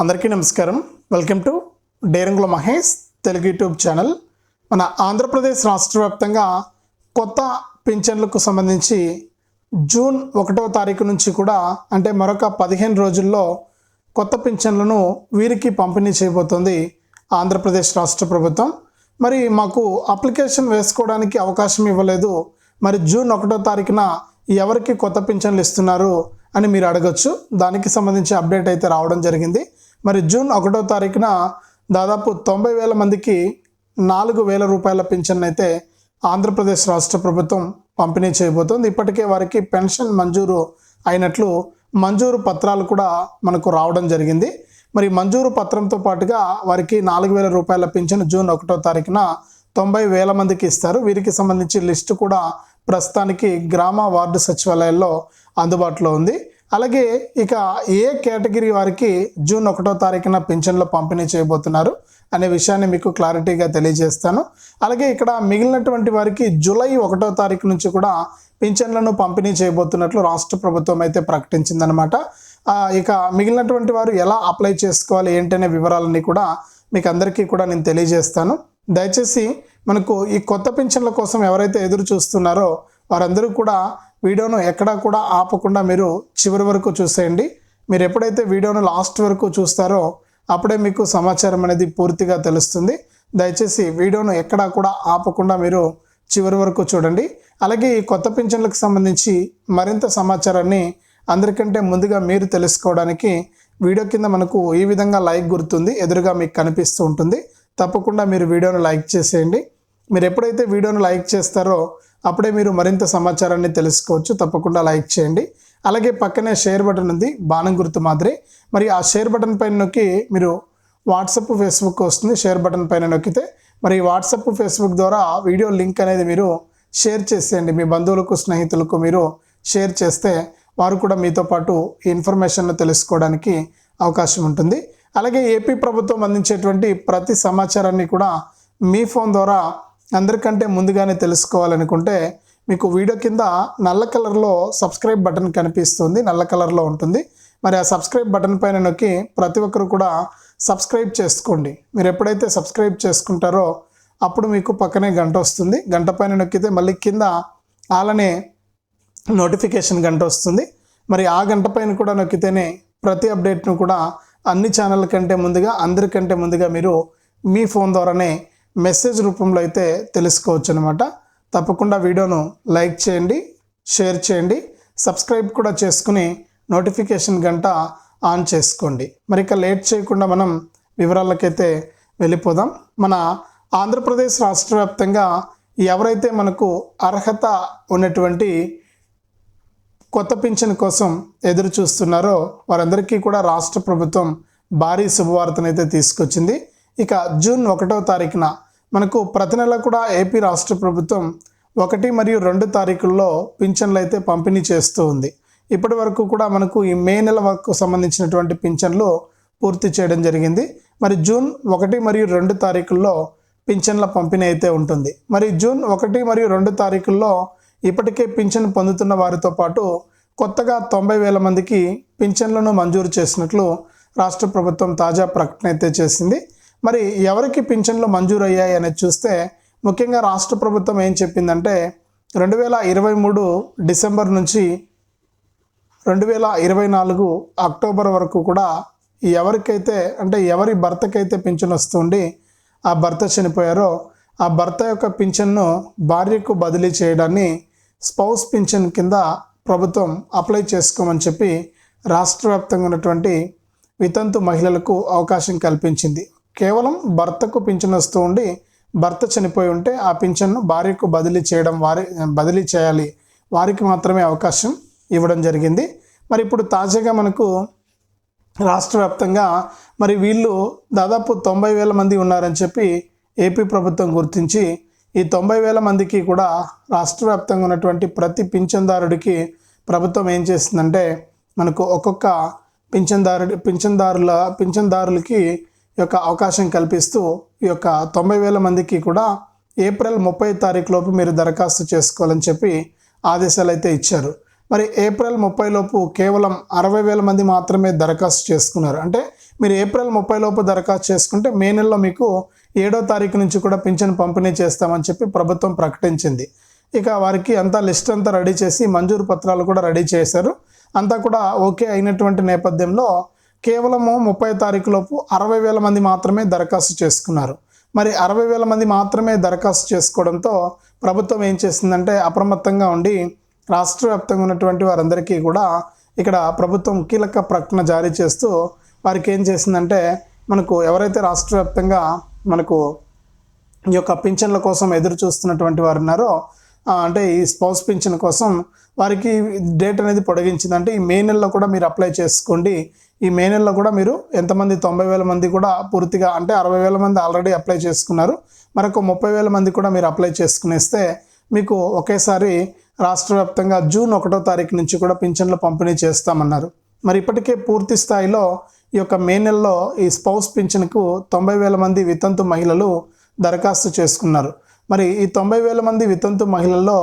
అందరికీ నమస్కారం. Welcome to Derangula Mahesh Telugu YouTube channel. మన ఆంధ్రప్రదేశ్ రాష్ట్ర వ్యాప్తంగా కొత్త పింఛన్లకు సంబంధించి జూన్ ఒకటో తారీఖు నుంచి కూడా అంటే మరొక పదిహేను రోజుల్లో కొత్త పింఛన్లను వీరికి పంపిణీ చేయబోతోంది ఆంధ్రప్రదేశ్ రాష్ట్ర ప్రభుత్వం. మరి మాకు అప్లికేషన్ వేసుకోవడానికి అవకాశం ఇవ్వలేదు. మరి జూన్ ఒకటో తారీఖున ఎవరికి కొత్త పింఛన్లు ఇస్తున్నారు? అని మీరు అడగొచ్చు. దానికి సంబంధించి అప్డేట్ అయితే రావడం జరిగింది. మరి జూన్ ఒకటో తారీఖున దాదాపు తొంభై వేల మందికి నాలుగు వేల రూపాయల పింఛన్ అయితే ఆంధ్రప్రదేశ్ రాష్ట్ర ప్రభుత్వం పంపిణీ చేయబోతోంది. ఇప్పటికే వారికి పెన్షన్ మంజూరు అయినట్లు మంజూరు పత్రాలు కూడా మనకు రావడం జరిగింది. మరి మంజూరు పత్రంతో పాటుగా వారికి నాలుగు వేల రూపాయల పింఛన్ జూన్ ఒకటో తారీఖున తొంభై వేల మందికి ఇస్తారు. వీరికి సంబంధించి లిస్టు కూడా ప్రస్తుతానికి గ్రామ వార్డు సచివాలయాల్లో అందుబాటులో ఉంది. అలాగే ఇక ఏ కేటగిరీ వారికి జూన్ ఒకటో తారీఖున పింఛన్లు పంపిణీ చేయబోతున్నారు అనే విషయాన్ని మీకు క్లారిటీగా తెలియజేస్తాను. అలాగే ఇక్కడ మిగిలినటువంటి వారికి జూలై ఒకటో తారీఖు నుంచి కూడా పింఛన్లను పంపిణీ చేయబోతున్నట్లు రాష్ట్ర ప్రభుత్వం అయితే ప్రకటించిందనమాట ఇక మిగిలినటువంటి వారు ఎలా అప్లై చేసుకోవాలి ఏంటనే వివరాలన్నీ కూడా మీకు అందరికీ కూడా నేను తెలియజేస్తాను. దయచేసి మనకు ఈ కొత్త పింఛన్ల కోసం ఎవరైతే ఎదురు చూస్తున్నారో వారందరూ కూడా వీడియోను ఎక్కడా కూడా ఆపకుండా మీరు చివరి వరకు చూసేయండి. మీరు ఎప్పుడైతే వీడియోను లాస్ట్ వరకు చూస్తారో అప్పుడే మీకు సమాచారం అనేది పూర్తిగా తెలుస్తుంది. దయచేసి వీడియోను ఎక్కడా కూడా ఆపకుండా మీరు చివరి వరకు చూడండి. అలాగే ఈ కొత్త పింఛన్లకు సంబంధించి మరింత సమాచారాన్ని అందరికంటే ముందుగా మీరు తెలుసుకోవడానికి వీడియో కింద మనకు ఈ విధంగా లైక్ గుర్తుంది. ఎదురుగా మీకు కనిపిస్తూ ఉంటుంది. తప్పకుండా మీరు వీడియోను లైక్ చేసేయండి. మీరు ఎప్పుడైతే వీడియోను లైక్ చేస్తారో అప్పుడే మీరు మరింత సమాచారాన్ని తెలుసుకోవచ్చు. తప్పకుండా లైక్ చేయండి. అలాగే పక్కనే షేర్ బటన్ ఉంది బాణం గుర్తు మాదిరి. మరి ఆ షేర్ బటన్ పైన నొక్కి మీరు వాట్సప్ ఫేస్బుక్ వస్తుంది షేర్ బటన్ పైన నొక్కితే మరి వాట్సప్ ఫేస్బుక్ ద్వారా వీడియో లింక్ అనేది మీరు షేర్ చేసేయండి. మీ బంధువులకు స్నేహితులకు మీరు షేర్ చేస్తే వారు కూడా మీతో పాటు ఈ ఇన్ఫర్మేషన్ను తెలుసుకోవడానికి అవకాశం ఉంటుంది. అలాగే ఏపీ ప్రభుత్వం అందించేటువంటి ప్రతి సమాచారాన్ని కూడా మీ ఫోన్ ద్వారా అందరికంటే ముందుగానే తెలుసుకోవాలనుకుంటే మీకు వీడియో కింద నల్ల కలర్లో సబ్స్క్రైబ్ బటన్ కనిపిస్తుంది నల్ల కలర్లో ఉంటుంది. మరి ఆ సబ్స్క్రైబ్ బటన్ పైన నొక్కి ప్రతి ఒక్కరు కూడా సబ్స్క్రైబ్ చేసుకోండి. మీరు ఎప్పుడైతే సబ్స్క్రైబ్ చేసుకుంటారో అప్పుడు మీకు పక్కనే గంట వస్తుంది. గంట పైన నొక్కితే మళ్ళీ కింద అలానే నోటిఫికేషన్ గంట వస్తుంది. మరి ఆ గంట పైన కూడా నొక్కితేనే ప్రతి అప్డేట్ను కూడా అన్ని ఛానళ్ళ కంటే ముందుగా అందరికంటే ముందుగా మీరు మీ ఫోన్ ద్వారానే మెసేజ్ రూపంలో అయితే తెలుసుకోవచ్చు అనమాట తప్పకుండా వీడియోను లైక్ చేయండి షేర్ చేయండి సబ్స్క్రైబ్ కూడా చేసుకుని నోటిఫికేషన్ గంట ఆన్ చేసుకోండి. మరి ఇక లేట్ చేయకుండా మనం వివరాలకైతే వెళ్ళిపోదాం. మన ఆంధ్రప్రదేశ్ రాష్ట్ర వ్యాప్తంగా ఎవరైతే మనకు అర్హత ఉన్నటువంటి కొత్త పింఛన్ కోసం ఎదురు చూస్తున్నారో వారందరికీ కూడా రాష్ట్ర ప్రభుత్వం భారీ శుభవార్తనైతే తీసుకొచ్చింది. ఇక జూన్ ఒకటో తారీఖున మనకు ప్రతి నెల కూడా ఏపీ రాష్ట్ర ప్రభుత్వం ఒకటి మరియు రెండు తారీఖుల్లో పింఛన్లు అయితే పంపిణీ చేస్తూ ఉంది. ఇప్పటి వరకు కూడా మనకు ఈ మే నెల వరకు సంబంధించినటువంటి పింఛన్లు పూర్తి చేయడం జరిగింది. మరి జూన్ ఒకటి మరియు రెండు తారీఖుల్లో పింఛన్ల పంపిణీ అయితే ఉంటుంది. మరి జూన్ ఒకటి మరియు రెండు తారీఖుల్లో ఇప్పటికే పింఛన్ పొందుతున్న వారితో పాటు కొత్తగా తొంభై వేల మందికి పింఛన్లను మంజూరు చేసినట్లు రాష్ట్ర ప్రభుత్వం తాజా ప్రకటన అయితే చేసింది. మరి ఎవరికి పింఛన్లు మంజూరు అయ్యాయి అనేది చూస్తే ముఖ్యంగా రాష్ట్ర ప్రభుత్వం ఏం చెప్పిందంటే రెండు వేల ఇరవై మూడు డిసెంబర్ నుంచి రెండు వేల ఇరవై నాలుగు అక్టోబర్ వరకు కూడా ఎవరికైతే అంటే ఎవరి భర్తకైతే పింఛన్ వస్తుండి ఆ భర్త చనిపోయారో ఆ భర్త యొక్క పింఛన్ను భార్యకు బదిలీ చేయడాన్ని స్పౌస్ పింఛన్ కింద ప్రభుత్వం అప్లై చేసుకోమని చెప్పి రాష్ట్ర వ్యాప్తంగా ఉన్నటువంటి వితంతు మహిళలకు అవకాశం కల్పించింది. కేవలం భర్తకు పింఛన్ వస్తూ ఉండి భర్త చనిపోయి ఉంటే ఆ పింఛన్ను భార్యకు బదిలీ చేయడం వారి బదిలీ చేయాలి. వారికి మాత్రమే అవకాశం ఇవ్వడం జరిగింది. మరి ఇప్పుడు తాజాగా మనకు రాష్ట్ర వ్యాప్తంగా మరి వీళ్ళు దాదాపు తొంభై వేల మంది ఉన్నారని చెప్పి ఏపీ ప్రభుత్వం గుర్తించి ఈ తొంభై వేల మందికి కూడా రాష్ట్ర వ్యాప్తంగా ఉన్నటువంటి ప్రతి పింఛన్దారుడికి ప్రభుత్వం ఏం చేస్తుందంటే మనకు ఒక్కొక్క పింఛన్దారుడి పింఛన్దారుల పింఛన్దారులకి ఈ యొక్క అవకాశం కల్పిస్తూ ఈ యొక్క తొంభై వేల మందికి కూడా ఏప్రిల్ ముప్పై తారీఖు లోపు మీరు దరఖాస్తు చేసుకోవాలని చెప్పి ఆదేశాలు అయితే ఇచ్చారు. మరి ఏప్రిల్ ముప్పై లోపు కేవలం అరవై వేల మంది మాత్రమే దరఖాస్తు చేసుకున్నారు. అంటే మీరు ఏప్రిల్ ముప్పై లోపు దరఖాస్తు చేసుకుంటే మే నెలలో మీకు ఏడో తారీఖు నుంచి కూడా పింఛన్ పంపిణీ చేస్తామని చెప్పి ప్రభుత్వం ప్రకటించింది. ఇక వారికి అంతా లిస్ట్ అంతా రెడీ చేసి మంజూరు పత్రాలు కూడా రెడీ చేశారు. అంతా కూడా ఓకే అయినటువంటి నేపథ్యంలో కేవలము ముప్పై తారీఖులోపు అరవై వేల మంది మాత్రమే దరఖాస్తు చేసుకున్నారు. మరి అరవై వేల మంది మాత్రమే దరఖాస్తు చేసుకోవడంతో ప్రభుత్వం ఏం చేసిందంటే అప్రమత్తంగా ఉండి రాష్ట్ర వ్యాప్తంగా ఉన్నటువంటి వారందరికీ కూడా ఇక్కడ ప్రభుత్వం కీలక ప్రకటన జారీ చేస్తూ వారికి ఏం చేసిందంటే మనకు ఎవరైతే రాష్ట్ర వ్యాప్తంగా మనకు ఈ యొక్క పింఛన్ల కోసం ఎదురు చూస్తున్నటువంటి వారు ఉన్నారో అంటే ఈ స్పౌస్ పింఛన్ కోసం వారికి డేట్ అనేది పొడిగించింది. అంటే ఈ మే నెలలో కూడా మీరు అప్లై చేసుకోండి. ఈ మే నెలలో కూడా మీరు ఎంతమంది తొంభై వేల మంది కూడా పూర్తిగా అంటే అరవై వేల మంది ఆల్రెడీ అప్లై చేసుకున్నారు. మరొక ముప్పై వేల మంది కూడా మీరు అప్లై చేసుకునేస్తే మీకు ఒకేసారి రాష్ట్ర వ్యాప్తంగా జూన్ ఒకటో తారీఖు నుంచి కూడా పింఛన్లు పంపిణీ చేస్తామన్నారు. మరి ఇప్పటికే పూర్తి స్థాయిలో ఈ యొక్క మే నెలలో ఈ స్పౌస్ పింఛన్కు తొంభై వేల మంది వితంతు మహిళలు దరఖాస్తు చేసుకున్నారు. మరి ఈ తొంభై వేల మంది వితంతు మహిళల్లో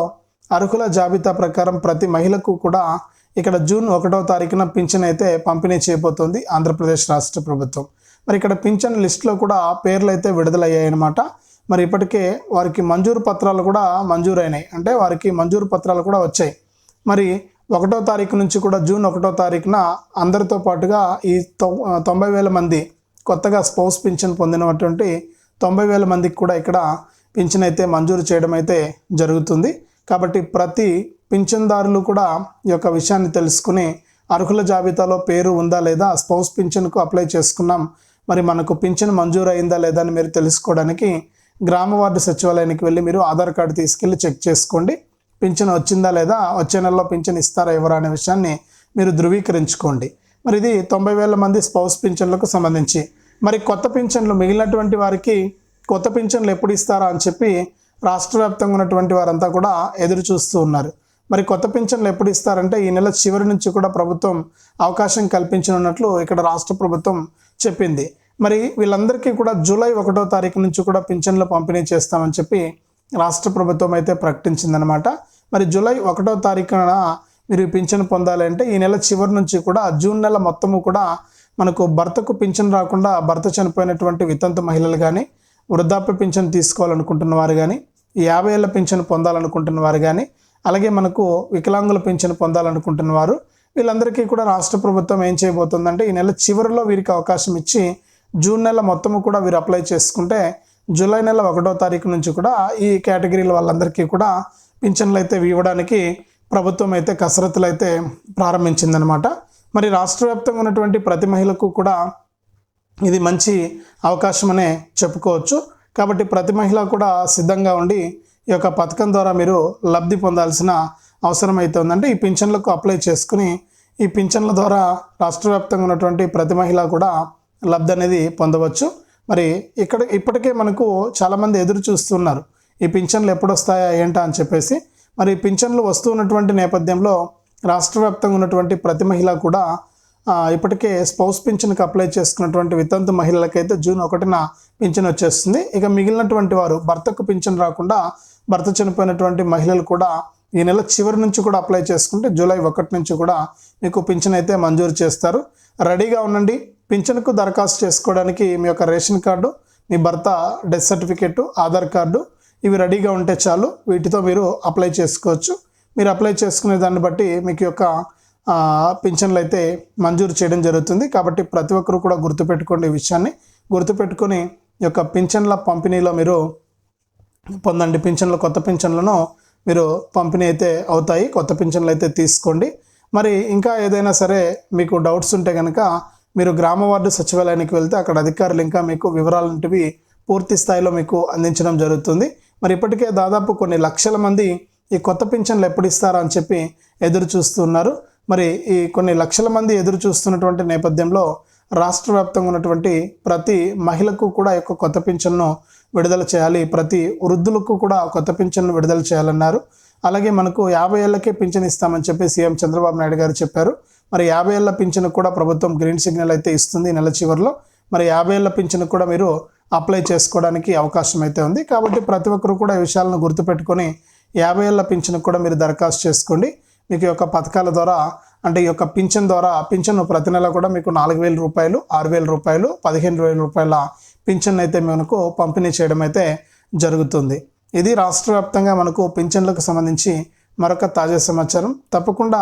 అర్హుల జాబితా ప్రకారం ప్రతి మహిళకు కూడా ఇక్కడ జూన్ ఒకటో తారీఖున పింఛన్ అయితే పంపిణీ చేయబోతోంది ఆంధ్రప్రదేశ్ రాష్ట్ర ప్రభుత్వం. మరి ఇక్కడ పింఛన్ లిస్టులో కూడా పేర్లు అయితే విడుదలయ్యాయన్నమాట. మరి ఇప్పటికే వారికి మంజూరు పత్రాలు కూడా మంజూరైనాయి. అంటే వారికి మంజూరు పత్రాలు కూడా వచ్చాయి. మరి ఒకటో తారీఖు నుంచి కూడా జూన్ ఒకటో తారీఖున అందరితో పాటుగా ఈ తొంభై వేల మంది కొత్తగా స్పౌస్ పింఛన్ పొందినటువంటి తొంభై వేల మందికి కూడా ఇక్కడ పింఛన్ అయితే మంజూరు చేయడం అయితే జరుగుతుంది. కాబట్టి ప్రతి పింఛన్దారులు కూడా ఈ యొక్క విషయాన్ని తెలుసుకుని అర్హుల జాబితాలో పేరు ఉందా లేదా స్పౌస్ పింఛన్కు అప్లై చేసుకున్నాం మరి మనకు పింఛన్ మంజూరు అయిందా లేదా అని మీరు తెలుసుకోవడానికి గ్రామ వార్డు సచివాలయానికి వెళ్ళి మీరు ఆధార్ కార్డు తీసుకెళ్ళి చెక్ చేసుకోండి. పింఛన్ వచ్చిందా లేదా వచ్చే నెలలో పింఛన్ ఇస్తారా ఎవరు అనే విషయాన్ని మీరు ధృవీకరించుకోండి. మరి ఇది తొంభై వేల మంది స్పౌస్ పింఛన్లకు సంబంధించి. మరి కొత్త పింఛన్లు మిగిలినటువంటి వారికి కొత్త పింఛన్లు ఎప్పుడు ఇస్తారా అని చెప్పి రాష్ట్ర వ్యాప్తంగా ఉన్నటువంటి వారంతా కూడా ఎదురు చూస్తూ ఉన్నారు. మరి కొత్త పింఛన్లు ఎప్పుడు ఇస్తారంటే ఈ నెల చివరి నుంచి కూడా ప్రభుత్వం అవకాశం కల్పించనున్నట్లు ఇక్కడ రాష్ట్ర ప్రభుత్వం చెప్పింది. మరి వీళ్ళందరికీ కూడా జూలై ఒకటో తారీఖు నుంచి కూడా పింఛన్లు పంపిణీ చేస్తామని చెప్పి రాష్ట్ర ప్రభుత్వం అయితే ప్రకటించిందనమాట మరి జూలై ఒకటో తారీఖున మీరు పింఛన్ పొందాలంటే ఈ నెల చివరి నుంచి కూడా జూన్ నెల మొత్తము కూడా మనకు భర్తకు పింఛన్ రాకుండా భర్త చనిపోయినటువంటి వితంతు మహిళలు కానీ వృద్ధాప్య పింఛన్ తీసుకోవాలనుకుంటున్న వారు కానీ యాభై ఏళ్ళ పింఛన్ పొందాలనుకుంటున్న వారు కానీ అలాగే మనకు వికలాంగుల పింఛన్ పొందాలనుకుంటున్న వారు వీళ్ళందరికీ కూడా రాష్ట్ర ప్రభుత్వం ఏం చేయబోతుందంటే ఈ నెల చివరిలో వీరికి అవకాశం ఇచ్చి జూన్ నెల మొత్తము కూడా వీరు అప్లై చేసుకుంటే జూలై నెల ఒకటో తారీఖు నుంచి కూడా ఈ కేటగిరీల వాళ్ళందరికీ కూడా పింఛన్లు అయితే ఇవ్వడానికి ప్రభుత్వం అయితే కసరత్తులు అయితే ప్రారంభించిందనమాట. మరి రాష్ట్ర వ్యాప్తంగా ఉన్నటువంటి ప్రతి మహిళకు కూడా ఇది మంచి అవకాశమనే చెప్పుకోవచ్చు. కాబట్టి ప్రతి మహిళ కూడా సిద్ధంగా ఉండి ఈ యొక్క పథకం ద్వారా మీరు లబ్ధి పొందాల్సిన అవసరం అయితే ఉందంటే ఈ పింఛన్లకు అప్లై చేసుకుని ఈ పింఛన్ల ద్వారా రాష్ట్ర వ్యాప్తంగా ఉన్నటువంటి ప్రతి మహిళ కూడా లబ్ధి అనేది పొందవచ్చు. మరి ఇక్కడ ఇప్పటికే మనకు చాలామంది ఎదురు చూస్తున్నారు. ఈ పింఛన్లు ఎప్పుడు వస్తాయా ఏంటా అని చెప్పేసి. మరి ఈ పింఛన్లు వస్తూ ఉన్నటువంటి నేపథ్యంలో రాష్ట్ర వ్యాప్తంగా ఉన్నటువంటి ప్రతి మహిళ కూడా ఇప్పటికే స్పౌస్ పింఛన్కి అప్లై చేసుకున్నటువంటి వితంతు మహిళలకైతే జూన్ ఒకటిన పింఛన్ వచ్చేస్తుంది. ఇక మిగిలినటువంటి వారు భర్తకు పింఛన్ రాకుండా భర్త చనిపోయినటువంటి మహిళలు కూడా ఈ నెల చివరి నుంచి కూడా అప్లై చేసుకుంటే జూలై ఒకటి నుంచి కూడా మీకు పింఛన్ అయితే మంజూరు చేస్తారు. రెడీగా ఉండండి. పింఛన్కు దరఖాస్తు చేసుకోవడానికి మీ యొక్క రేషన్ కార్డు మీ భర్త డెత్ సర్టిఫికేటు ఆధార్ కార్డు ఇవి రెడీగా ఉంటే చాలు. వీటితో మీరు అప్లై చేసుకోవచ్చు. మీరు అప్లై చేసుకునే దాన్ని బట్టి మీకు యొక్క పింఛన్లు అయితే మంజూరు చేయడం జరుగుతుంది. కాబట్టి ప్రతి ఒక్కరూ కూడా గుర్తుపెట్టుకోండి ఈ విషయాన్ని. గుర్తుపెట్టుకొని ఈ యొక్క పింఛన్ల పంపిణీలో మీరు పొందండి. పింఛన్లు కొత్త పింఛన్లను మీరు పంపిణీ అయితే అవుతాయి. కొత్త పింఛన్లు అయితే తీసుకోండి. మరి ఇంకా ఏదైనా సరే మీకు డౌట్స్ ఉంటే కనుక మీరు గ్రామ వార్డు సచివాలయానికి వెళ్తే అక్కడ అధికారులు ఇంకా మీకు వివరాలంటివి పూర్తి స్థాయిలో మీకు అందించడం జరుగుతుంది. మరి ఇప్పటికే దాదాపు కొన్ని లక్షల మంది ఈ కొత్త పింఛన్లు ఎప్పుడు ఇస్తారా అని చెప్పి ఎదురు చూస్తున్నారు. మరి ఈ కొన్ని లక్షల మంది ఎదురు చూస్తున్నటువంటి నేపథ్యంలో రాష్ట్ర వ్యాప్తంగా ఉన్నటువంటి ప్రతి మహిళకు కూడా యొక్క కొత్త పింఛన్ను విడుదల చేయాలి. ప్రతి వృద్ధులకు కూడా కొత్త పింఛన్ను విడుదల చేయాలన్నారు. అలాగే మనకు యాభై ఏళ్ళకే పింఛన్ ఇస్తామని చెప్పి సీఎం చంద్రబాబు నాయుడు గారు చెప్పారు. మరి యాభై ఏళ్ళ పింఛన్ కూడా ప్రభుత్వం గ్రీన్ సిగ్నల్ అయితే ఇస్తుంది నెల చివరిలో. మరి యాభై ఏళ్ళ పింఛన్ కూడా మీరు అప్లై చేసుకోవడానికి అవకాశం అయితే ఉంది. కాబట్టి ప్రతి ఒక్కరు కూడా ఈ విషయాలను గుర్తుపెట్టుకొని యాభై ఏళ్ళ పింఛన్ కూడా మీరు దరఖాస్తు చేసుకోండి. మీకు ఈ యొక్క పథకాల ద్వారా అంటే ఈ యొక్క పింఛన్ ద్వారా పింఛన్ ప్రతి నెల కూడా మీకు నాలుగు వేల రూపాయలు ఆరు వేల రూపాయలు పదిహేను వేల రూపాయల పింఛన్ అయితే మనకు పంపిణీ చేయడం అయితే జరుగుతుంది. ఇది రాష్ట్ర వ్యాప్తంగా మనకు పింఛన్లకు సంబంధించి మరొక తాజా సమాచారం. తప్పకుండా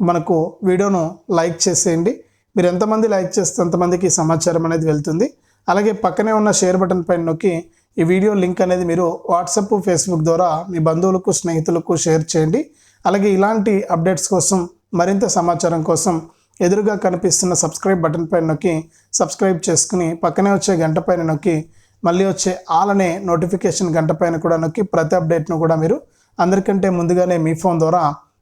మనకు వీడియోను లైక్ చేసేయండి. మీరు ఎంతమంది లైక్ చేస్తే అంతమందికి సమాచారం అనేది వెళ్తుంది. అలాగే పక్కనే ఉన్న షేర్ బటన్ పైన నొక్కి ఈ వీడియో లింక్ అనేది మీరు వాట్సప్ ఫేస్బుక్ ద్వారా మీ బంధువులకు స్నేహితులకు షేర్ చేయండి. అలాగే ఇలాంటి అప్డేట్స్ కోసం మరింత సమాచారం కోసం ఎదురుగా కనిపిస్తున్న సబ్స్క్రైబ్ బటన్ పైన నొక్కి సబ్స్క్రైబ్ చేసుకుని పక్కనే వచ్చే గంట పైన నొక్కి మళ్ళీ వచ్చే ఆల్ అనే నోటిఫికేషన్ గంట పైన కూడా నొక్కి ప్రతి అప్డేట్ను కూడా మీరు అందరికంటే ముందుగానే మీ ఫోన్ ద్వారా